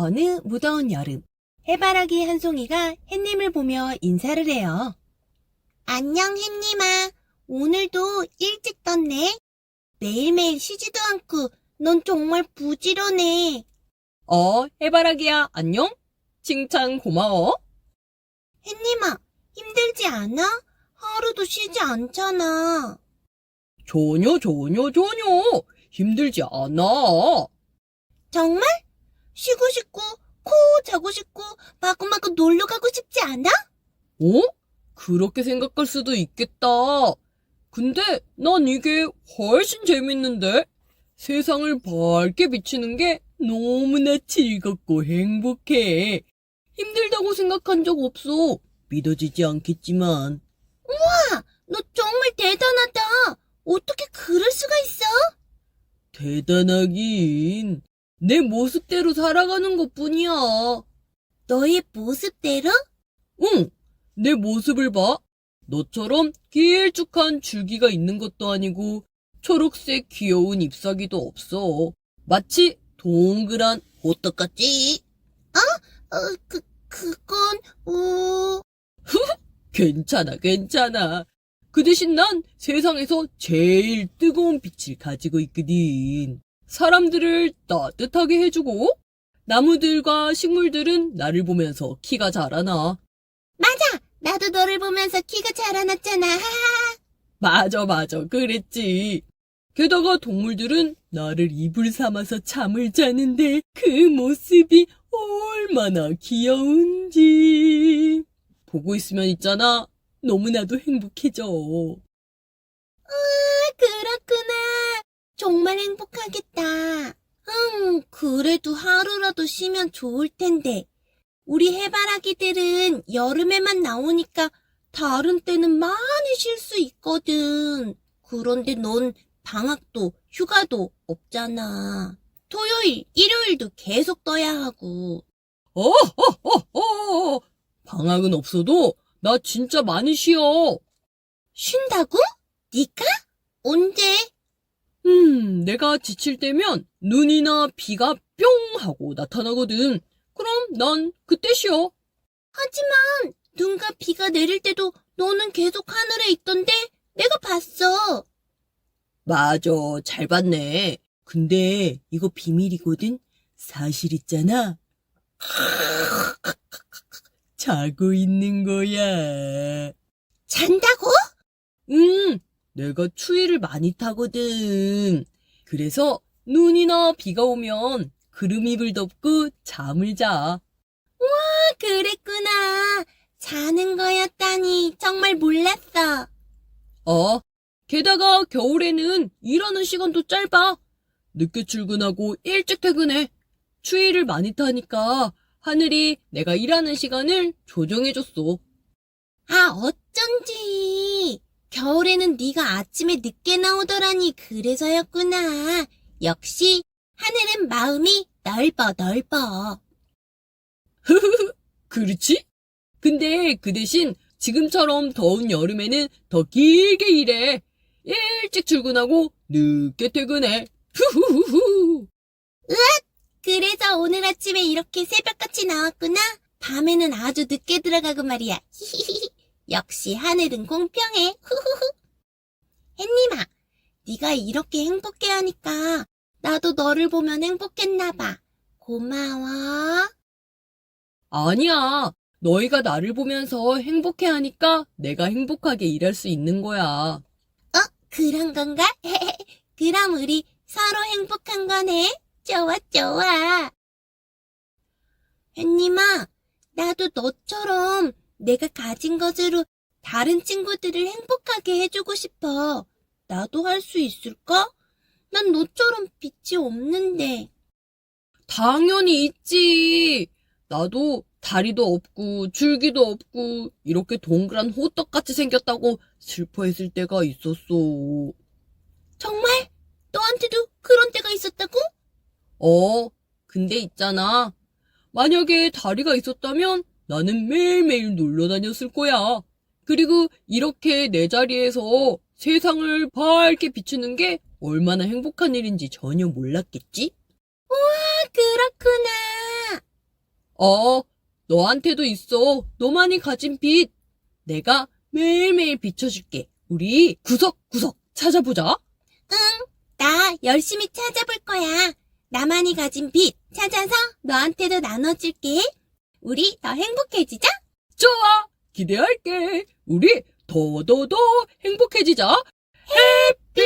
어느 무더운 여름, 해바라기 한 송이가 햇님을 보며 인사를 해요. 안녕, 햇님아. 오늘도 일찍 떴네. 매일매일 쉬지도 않고 넌 정말 부지런해. 어, 해바라기야, 안녕? 칭찬 고마워. 햇님아, 힘들지 않아? 하루도 쉬지 않잖아. 전혀, 전혀, 전혀. 힘들지 않아. 정말? 쉬고 싶고, 코 자고 싶고, 마구마구 놀러 가고 싶지 않아? 어? 그렇게 생각할 수도 있겠다. 근데 난 이게 훨씬 재밌는데? 세상을 밝게 비치는 게 너무나 즐겁고 행복해. 힘들다고 생각한 적 없어. 믿어지지 않겠지만. 너 정말 대단하다. 어떻게 그럴 수가 있어? 대단하긴. 내 모습대로 살아가는 것 뿐이야. 너의 모습대로? 응, 내 모습을 봐. 너처럼 길쭉한 줄기가 있는 것도 아니고 초록색 귀여운 잎사귀도 없어. 마치 동그란 호떡 같지? 어, 그, 그건, 어, 괜찮아, 괜찮아. 그 대신 난 세상에서 제일 뜨거운 빛을 가지고 있거든. 사람들을 따뜻하게 해주고, 나무들과 식물들은 나를 보면서 키가 자라나. 맞아. 나도 너를 보면서 키가 자라났잖아. 하하. 맞아, 맞아. 그랬지. 게다가 동물들은 나를 이불 삼아서 잠을 자는데 그 모습이 얼마나 귀여운지. 보고 있으면 있잖아. 너무나도 행복해져. 아, 그렇구나. 정말 행복하겠다. 음, 그래도 하루라도 쉬면 좋을 텐데. 우리 해바라기들은 여름에만 나오니까 다른 때는 많이 쉴 수 있거든. 그런데 넌 방학도 휴가도 없잖아. 토요일, 일요일도 계속 떠야 하고. 어, 어, 어, 어. 방학은 없어도 나 진짜 많이 쉬어. 쉰다고? 니까? 언제? 음, 내가 지칠 때면 눈이나 비가 뿅 하고 나타나거든. 그럼 난 그때 쉬어. 하지만 눈과 비가 내릴 때도 너는 계속 하늘에 있던데 내가 봤어. 맞아, 잘 봤네. 근데 이거 비밀이거든? 사실 있잖아. 자고 있는 거야. 잔다고? 응, 내가 추위를 많이 타거든. 그래서 눈이나 비가 오면 그름잎을 덮고 잠을 자. 아, 그랬구나. 자는 거였다니 정말 몰랐어. 어, 게다가 겨울에는 일하는 시간도 짧아. 늦게 출근하고 일찍 퇴근해. 추위를 많이 타니까 하늘이 내가 일하는 시간을 조정해줬어. 아, 어쩐지. 겨울에는 네가 아침에 늦게 나오더라니 그래서였구나. 역시 하늘은 마음이 넓어 넓어. 그렇지? 근데 그 대신 지금처럼 더운 여름에는 더 길게 일해. 일찍 출근하고 늦게 퇴근해. 후후후후. 그래서 오늘 아침에 이렇게 새벽같이 나왔구나. 밤에는 아주 늦게 들어가고 말이야. 히히히. 역시 하늘은 공평해. 후후후. 햇님아, 네가 이렇게 행복해 하니까 나도 너를 보면 행복했나 봐. 고마워. 아니야. 너희가 나를 보면서 행복해 하니까 내가 행복하게 일할 수 있는 거야. 어, 그런 건가? 그럼 우리 서로 행복한 거네. 좋아, 좋아. 햇님아, 나도 너처럼 내가 가진 것으로 다른 친구들을 행복하게 해주고 싶어. 나도 할 수 있을까? 난 너처럼 빛이 없는데. 당연히 있지. 나도 다리도 없고 줄기도 없고 이렇게 동그란 호떡같이 생겼다고 슬퍼했을 때가 있었어. 정말? 너한테도 그런 때가 있었다고? 어, 근데 있잖아. 만약에 다리가 있었다면 나는 매일매일 놀러 다녔을 거야. 그리고 이렇게 내 자리에서 세상을 밝게 비추는 게 얼마나 행복한 일인지 전혀 몰랐겠지? 아, 그렇구나. 어, 너한테도 있어. 너만이 가진 빛. 내가 매일매일 비춰줄게. 우리 구석구석 찾아보자. 나 열심히 찾아볼 거야. 나만이 가진 빛 찾아서 너한테도 나눠줄게. 우리 더 행복해지자. 좋아. 기대할게. 우리 더더더 행복해지자. 해피